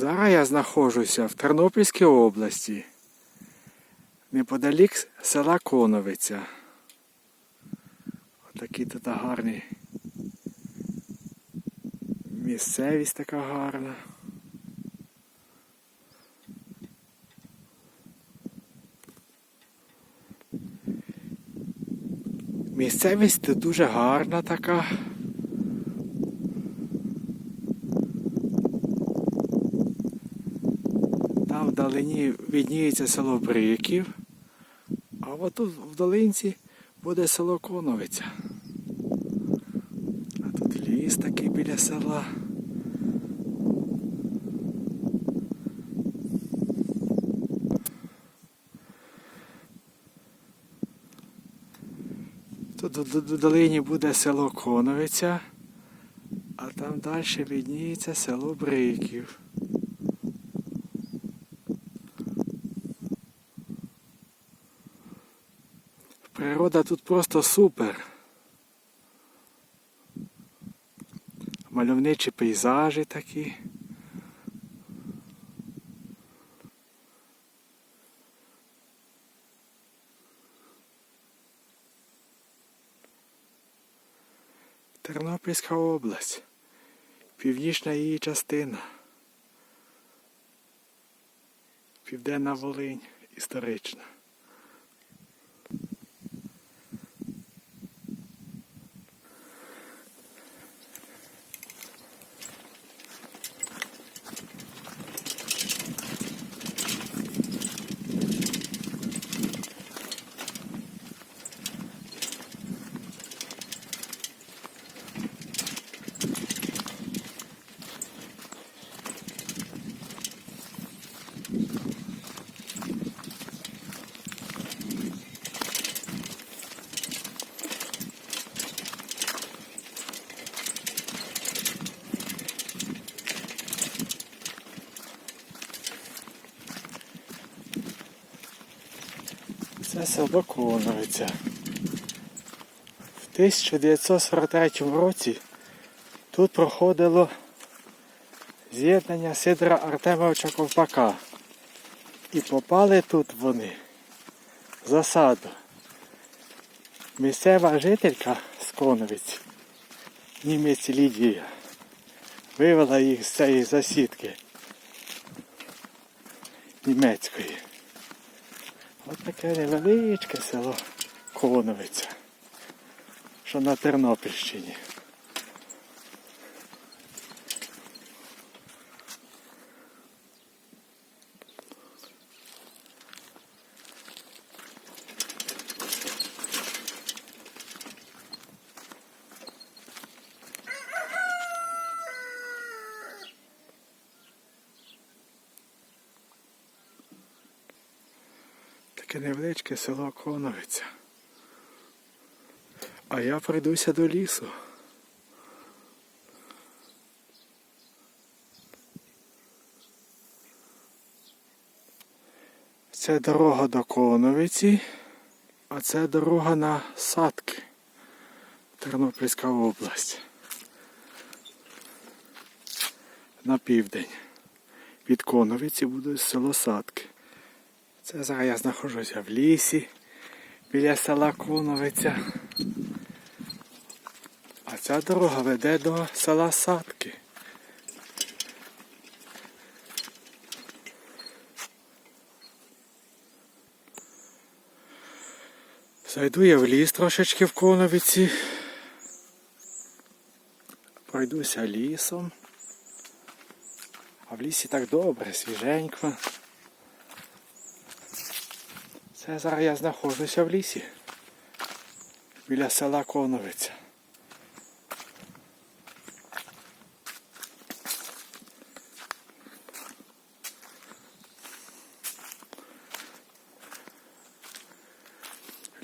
Зараз я знаходжуся в Тернопільській області, неподалік села Коновиця. Отакі тут гарні. Місцевість така гарна. Місцевість дуже гарна така. Там вдалині відніється село Бриків, а от тут в долинці буде село Коновиця. А тут ліс такий біля села. Тут в долині буде село Коновиця, а там далі відніється село Бриків. Природа тут просто супер. Мальовничі пейзажі такі. Тернопільська область. Північна її частина. Південна Волинь історична. Це село В 1943 році тут проходило з'єднання Сидора Артемовича Ковпака. І попали тут вони в засаду. Місцева жителька з Коновиць, німець Лідія, вивела їх з цієї засідки німецької. Ось таке невеличке село Коновиця, що на Тернопільщині. Невеличке село Коновиця. А я прийдуся до лісу. Це дорога до Коновиці, а це дорога на Садки, Тернопільська область. На південь. Від Коновиці буде село Садки. Це зараз я знаходжуся в лісі біля села Коновиця. А ця дорога веде до села Садки. Зайду я в ліс трошечки в Коновиці. Пройдуся лісом. А в лісі так добре, свіженько. Це зараз я знаходжуся в лісі. Біля села Коновиця.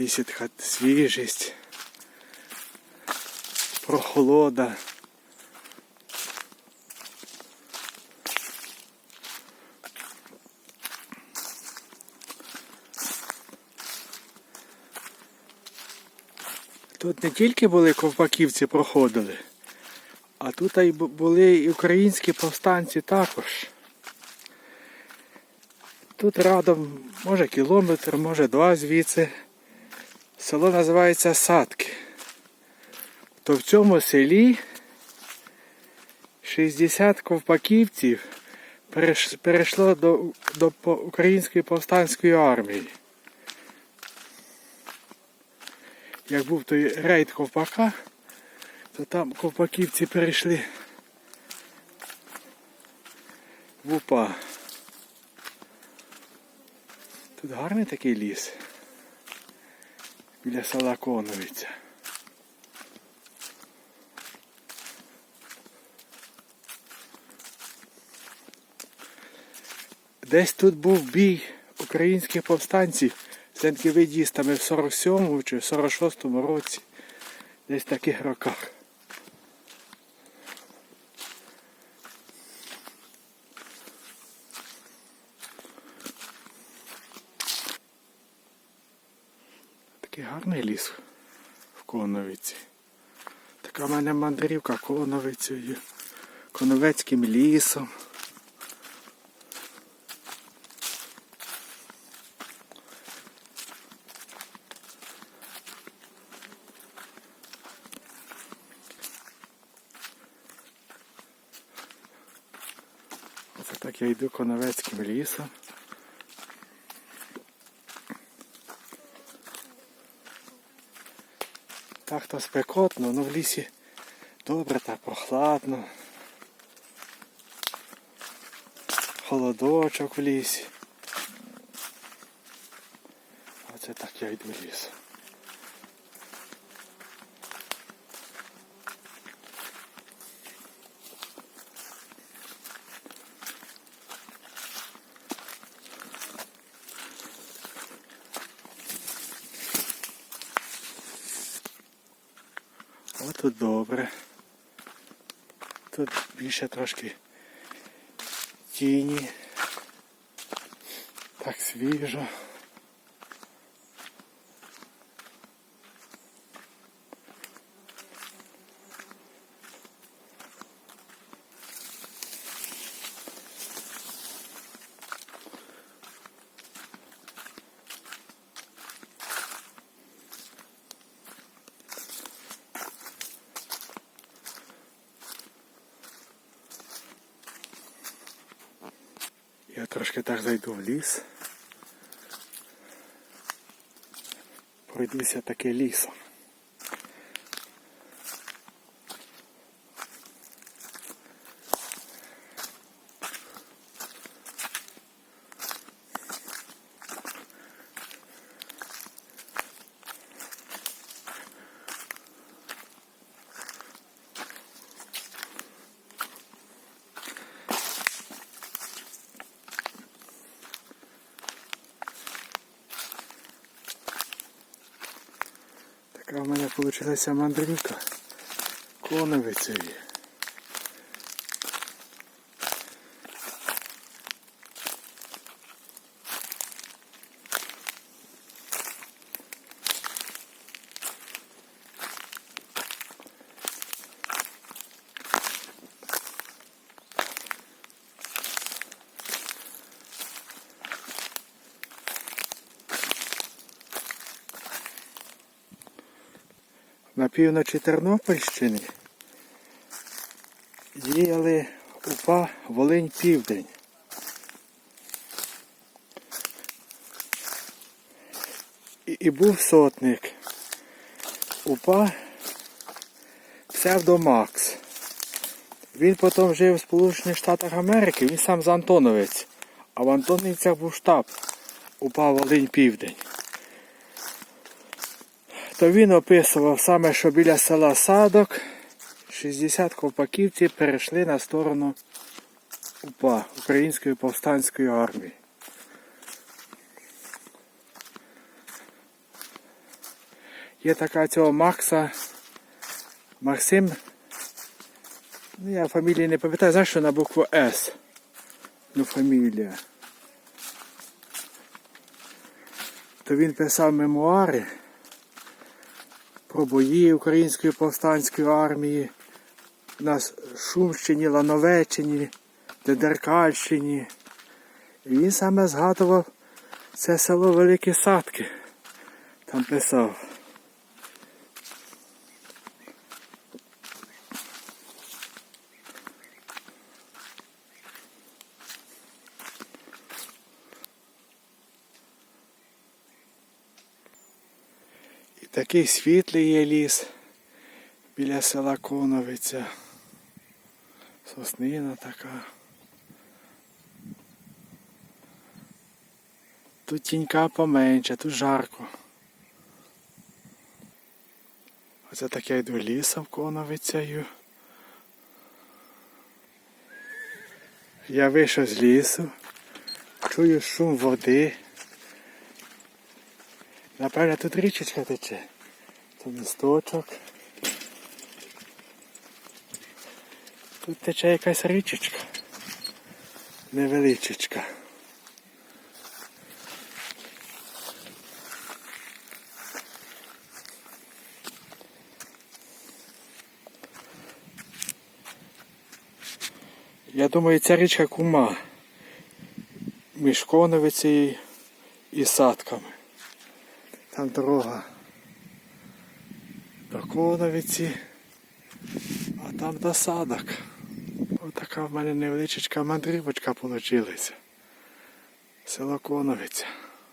Лісі така свіжість, прохолода. Тут не тільки були ковпаківці проходили, а тут і були і українські повстанці також. тут радом, може кілометр, може два звідси. Село називається Садки. То в цьому селі 60 ковпаківців перейшло до, до Української повстанської армії. Як був той рейд ковпака, то там ковпаківці перейшли в УПА. Тут гарний такий ліс. Біля села Коновиця. Десь тут був бій українських повстанців з енківидістами в 47-му чи в 46-му році. Десь в таких роках. Такий гарний ліс в Коновиці. Така в мене мандрівка Коновицею, Коновецьким лісом. Так я йду Коновецьким лісом. Так то спекотно, але в лісі добре так прохладно. Холодочок в лісі. Оце так я йду лісом. О, тут добре. Тут більше трошки тіні. Так свіжо. Трошки так зайду в ліс. Пройдуся таки лісом. Така в мене вийшла мандрівка Коновицею. На півночі Тернопільщини. Діяли УПА Волинь Південь. І, і був сотник. УПА Псевдомакс. Він потім жив в Сполучених Штатах Америки, він сам з Антоновець, а в Антоновцях був штаб УПА Волинь Південь то він описував саме, що біля села Садок 60 ковпаківців перейшли на сторону УПА Української повстанської армії. Є така цього Макса Максим. Ну, я фамілії не пам'ятаю, знаєш, що на букву С. Ну, фамілія. То він писав мемуари про бої Української повстанської армії на Шумщині, Лановеччині, Дедеркальщині Він саме згадував це село Великі Садки. Там писав. І такий світлий є ліс біля села Коновиця. Соснина така. Тут тінька поменше, тут жарко. Оце так я йду лісом коновицею. Я вийшов з лісу, чую шум води. Напевно, тут річечка тече. Тут місточок. Тут тече якась річечка. Невеличечка. Я думаю, ця річка кума між Коновицею і садками. Там дорога до Коновиці, а там досадок. Отака в мене невеличка мандрівочка вийшла. Село Коновиця.